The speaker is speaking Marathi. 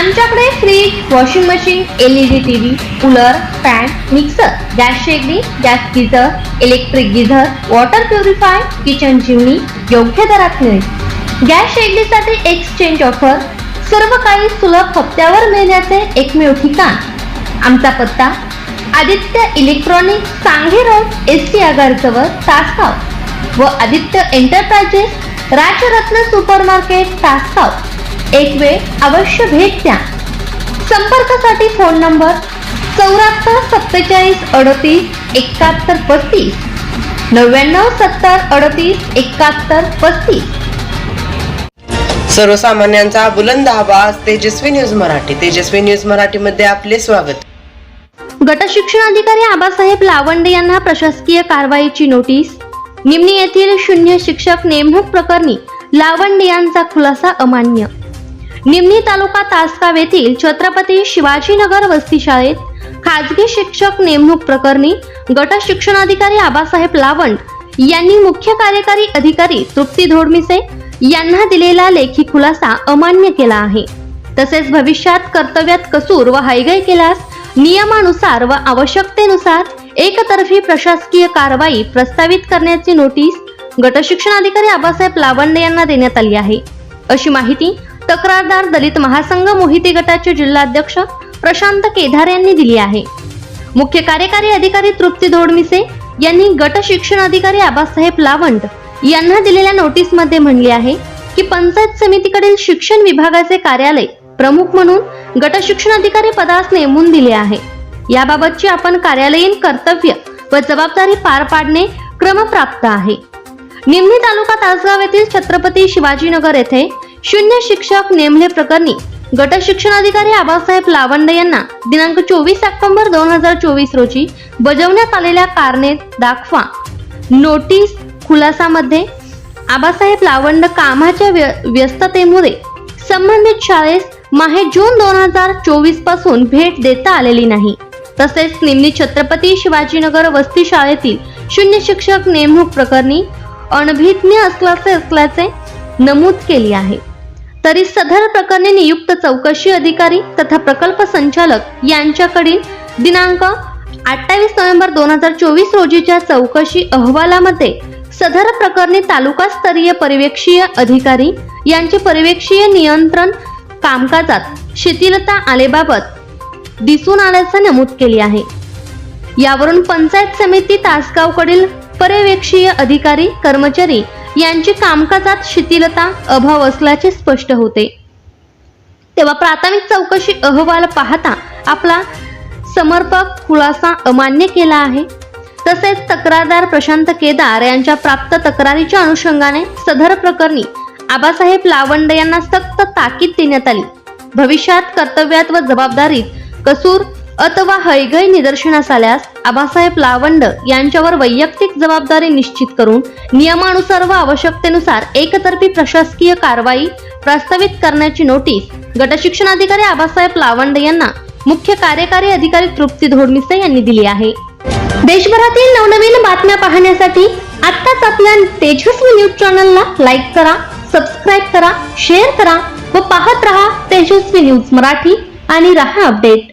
आमच्याकडे fridge washing machine LED TV cooler fan mixer gas शेगडी gas geyser electric geyser water purify kitchen chimney योग्य दरात मिळेल. गॅस शेगडीसाठी एक्सचेंज ऑफर सर्व काही सुलभ हप्त्यावर मिळण्याचे एकमेव ठिकाण. आमचा पत्ता Aditya electronic Sange road S T आगारजवळ Tasgaon. व Aditya enterprises Rajratna super market Tasgaon. एक वेळ अवश्य भेट द्या. संपर्कासाठी फोन नंबर चौऱ्याहत्तर सत्तेचाळीस अडतीस एकाहत्तर पस्तीस नव्याण्णव सत्तर अडतीस एकाहत्तर पस्तीस. सर्वसामान्यांचा बुलंद आवाज तेजस्वी न्यूज मराठी. तेजस्वी न्यूज मराठी मध्ये आपले स्वागत. गट शिक्षणाधिकारी आबासाहेब लावंडे यांना प्रशासकीय कारवाईची नोटीस. निमणी येथील शून्य शिक्षक नेमणूक प्रकरणी लावंडे यांचा खुलासा अमान्य. निमणी तालुका तासगाव येथील छत्रपती शिवाजीनगर वस्ती शाळेत खाजगी शिक्षक नेमणूक प्रकरणी गट शिक्षणाधिकारी आबासाहेब लावंड यांनी मुख्य कार्यकारी अधिकारी तृप्ती धोडमिसे यांना दिलेला लेखी खुलासा अमान्य केला आहे. तसेच भविष्यात कर्तव्यात कसूर व हायगय केल्यास नियमानुसार व आवश्यकतेनुसार एकतर्फी प्रशासकीय कारवाई प्रस्तावित करण्याची नोटीस गटशिक्षणाधिकारी आबासाहेब लावंडे यांना देण्यात आली आहे. अशी माहिती तक्रारदार दलित महासंघ मोहिते गटाचे जिल्हाध्यक्ष प्रशांत केदार यांनी दिली आहे. मुख्य कार्यकारी अधिकारी तृप्ती धोडमिसे यांनी गट शिक्षण अधिकारी आबासाहेब लावंट यांना दिलेल्या नोटीसमध्ये म्हणले आहे की पंचायत समितीकडील शिक्षण विभागाचे कार्यालय प्रमुख म्हणून गट शिक्षण अधिकारी पदास नेमून दिले आहे. याबाबतची आपण कार्यालयीन कर्तव्य व जबाबदारी पार पाडणे क्रमप्राप्त आहे. निमणी तालुका तासगाव येथील छत्रपती शिवाजीनगर येथे शून्य शिक्षक नेमले प्रकरणी गट शिक्षणाधिकारी आबासाहेब लावंडे यांना दिनांक चोवीस ऑक्टोबर दोन हजार चोवीस रोजी बजावण्यात आलेल्या कारणेत दाखवा. नोटीस खुलासामध्ये आबासाहेब लावंड कामाच्या व्य- व्यस्ततेमुळे संबंधित शाळेस माहे जून दोन हजार चोवीसपासून भेट देता आलेली नाही. तसेच निमनी छत्रपती शिवाजीनगर वस्ती शाळेतील शून्य शिक्षक नेमणूक प्रकरणी अनभिज्ञ असल्याचे असल्याचे नमूद केले आहे. तरी सदर प्रकरणी नियुक्त चौकशी अधिकारी तथा प्रकल्प संचालक यांच्याकडील दिनांक अठ्ठावीस नोव्हेंबर दोन हजार चोवीस रोजीच्या चौकशी अहवालामध्ये सदर प्रकरणी तालुकास्तरीय पर्यवेक्षीय अधिकारी यांचे पर्यवेक्षीय नियंत्रण कामकाजात शिथिलता आलेबाबत दिसून आल्याचं नमूद केले आहे. यावरून पंचायत समिती तासगावकडील पर्यवेक्षीय अधिकारी कर्मचारी यांची कामकाजात शिथिलता अभाव असल्याचे स्पष्ट होते. तेव्हा प्राथमिक चौकशी अहवाल पाहता आपला समर्पक खुलासा अमान्य केला आहे. तसेच तक्रारदार प्रशांत केदार यांच्या प्राप्त तक्रारीच्या अनुषंगाने सदर प्रकरणी आबासाहेब लावंडे यांना सक्त ताकीद देण्यात आली. भविष्यात कर्तव्यात व जबाबदारीत कसूर अथवा हयगय निदर्शनास आल्यास आबासाहेब लावंड यांच्यावर वैयक्तिक जबाबदारी निश्चित करून नियमानुसार व आवश्यकतेनुसार एकतर्फी प्रशासकीय कारवाई प्रस्तावित करण्याची नोटीस गटशिक्षणाधिकारी आबासाहेब लावंड यांना मुख्य कार्यकारी अधिकारी तृप्ती धोडमिसे यांनी दिली आहे. देशभरातील नवनवीन बातम्या पाहण्यासाठी आत्ताच आपल्या तेजस्वी न्यूज चॅनलला लाईक करा सबस्क्राईब करा शेअर करा व पाहत रहा तेजस्वी न्यूज मराठी आणि रहा अपडेट.